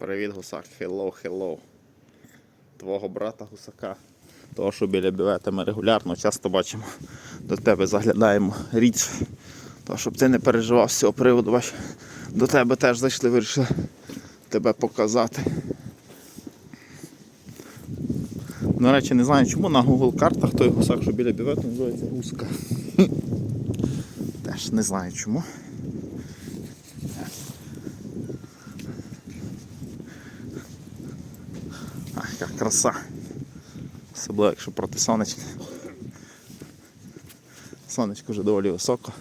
Привіт, гусак. Hello, hello. Твого брата гусака. Того, що біля бювета ми регулярно часто бачимо, до тебе заглядаємо рідше. То, щоб ти не переживав з цього приводу, бач, до тебе теж зайшли, вирішили тебе показати. До речі, не знаю чому на Google картах той гусак, що біля бювету, називається гуска. Теж не знаю чому. Яка краса. Особливо, якщо проти сонечка. Сонечко вже доволі високо.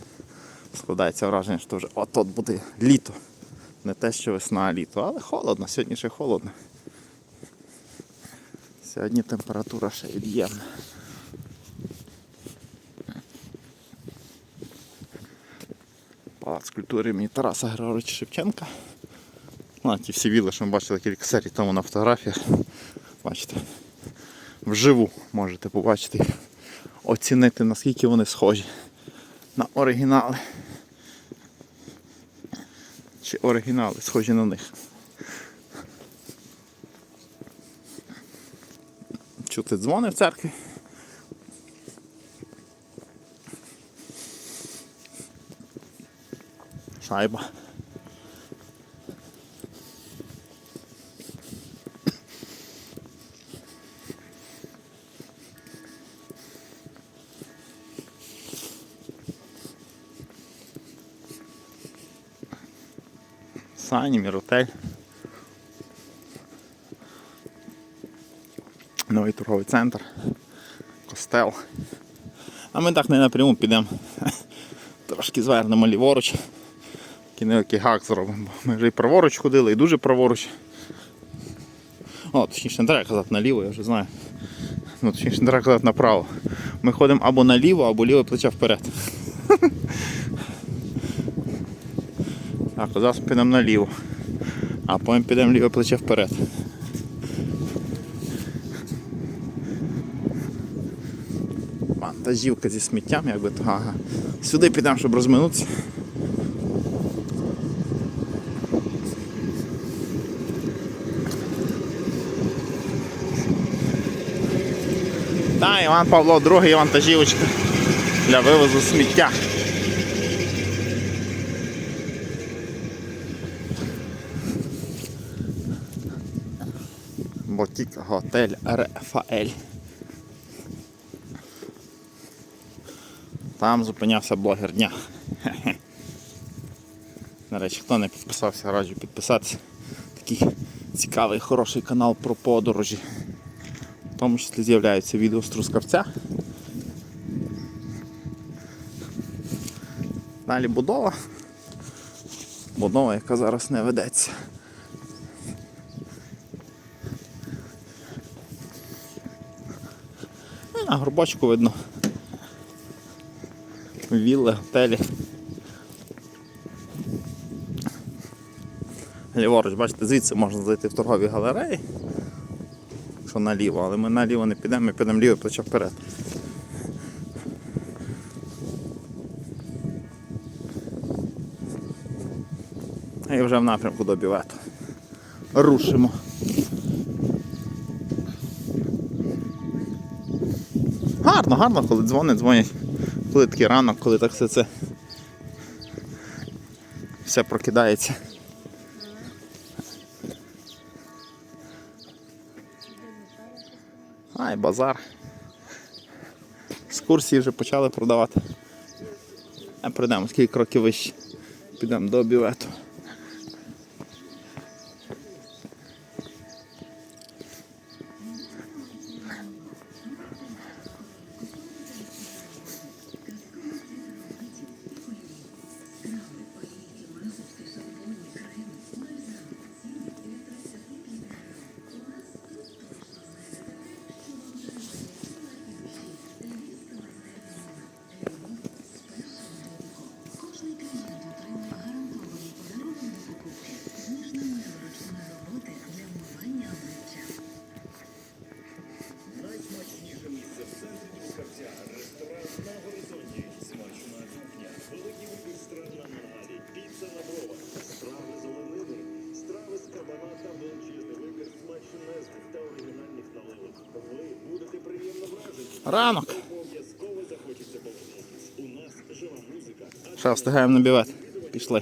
Складається враження, що вже от-от буде літо. Не те, що весна, а літо, але холодно, сьогодні ще холодно. Сьогодні температура ще від'ємна. Палац культури імені Тараса Григоровича Шевченка. Ну, ті всі віли, що ми бачили кілька серій тому на фотографіях. Бачите, вживу можете побачити оцінити наскільки вони схожі на оригінали. Чи оригінали схожі на них. Чути дзвони в церкві. Шайба. Сані, Міротель. Новий торговий центр, костел. А ми так не напряму підемо. Трошки звернемо ліворуч. Такий гак зробимо. Ми вже і праворуч ходили, і дуже праворуч. О, точніше не треба казати наліво, я вже знаю. Ну, точніше не треба казати направо. Ми ходимо або наліво, або ліве плече вперед. Так, зараз підемо наліво. А потім підемо ліве плече вперед. Вантажівка зі сміттям, якби то ага. Сюди підемо, щоб розминутися. Та, Іван Павло, другий вантажівочка для вивозу сміття. Ботік готель Рафаель. Там зупинявся блогер дня. Хе-хе. До речі, хто не підписався, раджу підписатися. Такий цікавий, хороший канал про подорожі. В тому числі з'являються відео з Трускавця. Далі будова. Будова, яка зараз не ведеться. І на горбочку видно. Вілли, готелі. Ліворуч, бачите, звідси можна зайти в торгові галереї. Що наліво, але ми наліво не підемо, ми підемо ліве плече вперед. І вже в напрямку до бювету. Рушимо. Гарно, гарно, коли дзвонять, дзвонять. Коли такий ранок, коли так все це все прокидається. Ай, базар. Екскурсії вже почали продавати. А прийдемо скільки кроків вище. Підемо до бювету. Ранок. Ще встигаємо на бівет. Пішли.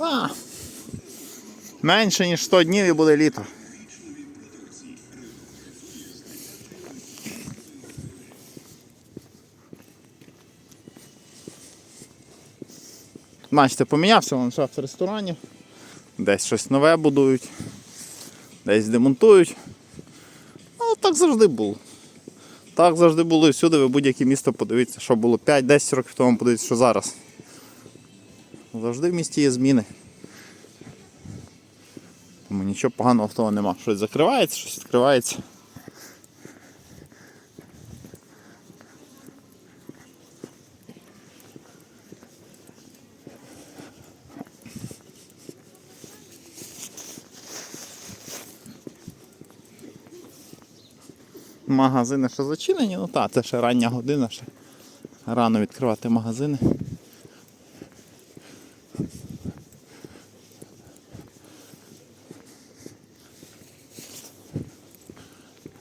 А, менше ніж 100 днів і буде літо. Бачите, помінявся ландшафт ресторанів. Десь щось нове будують, десь демонтують. Ну, так завжди було. Так завжди було і всюди ви будь-яке місто подивіться, що було 5-10 років тому, подивіться, що зараз. Завжди в місті є зміни. Тому нічого поганого в тому нема. Щось закривається, щось відкривається. Магазини ще зачинені, ну так, це ще рання година, ще рано відкривати магазини.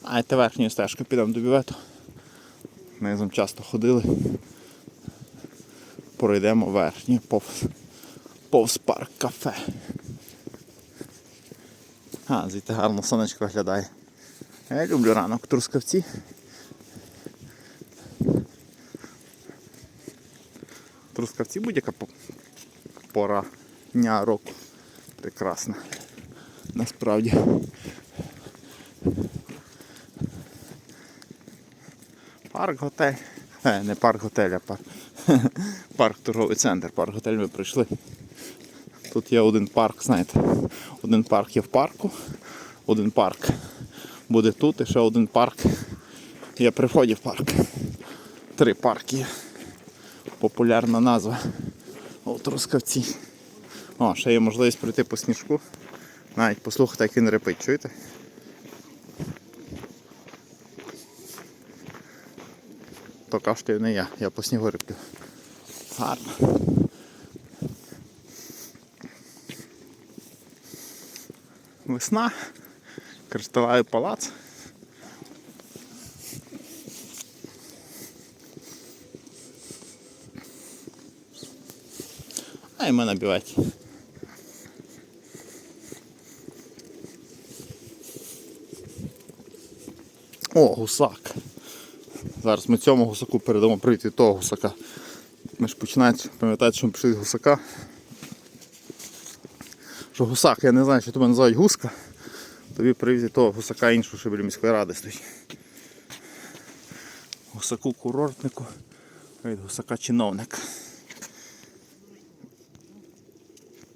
А це верхньою стежкою підемо до бювету. Низом часто ходили. Пройдемо верхню повз, повз парк кафе. А, звідти гарно сонечко виглядає. Я люблю ранок Трускавці. Трускавці будь-яка пора дня року. Прекрасна. Насправді. Парк готель. Е, не парк готель, а парк. парк торговий центр. Парк готель ми прийшли. Тут є один парк, знаєте. Один парк є в парку, один парк буде тут і ще один парк є при вході в парк. Три парки. Популярна назва у Трускавці. О, ще є можливість пройти по сніжку. Навіть послухати, як він репить, чуєте? То кашлюю не я, я по снігу риплю. Гарно. Весна, кришталевий палац. А й ми на. О, гусак. Зараз ми цьому гусаку передамо від того гусака. Ми ж починають пам'ятати, що ми пішли з гусака. Що гусак, я не знаю, що тебе називають гуска. Тобі привіз того гусака іншого, що біля міської ради стоїть. Гусаку курортнику від гусака чиновник.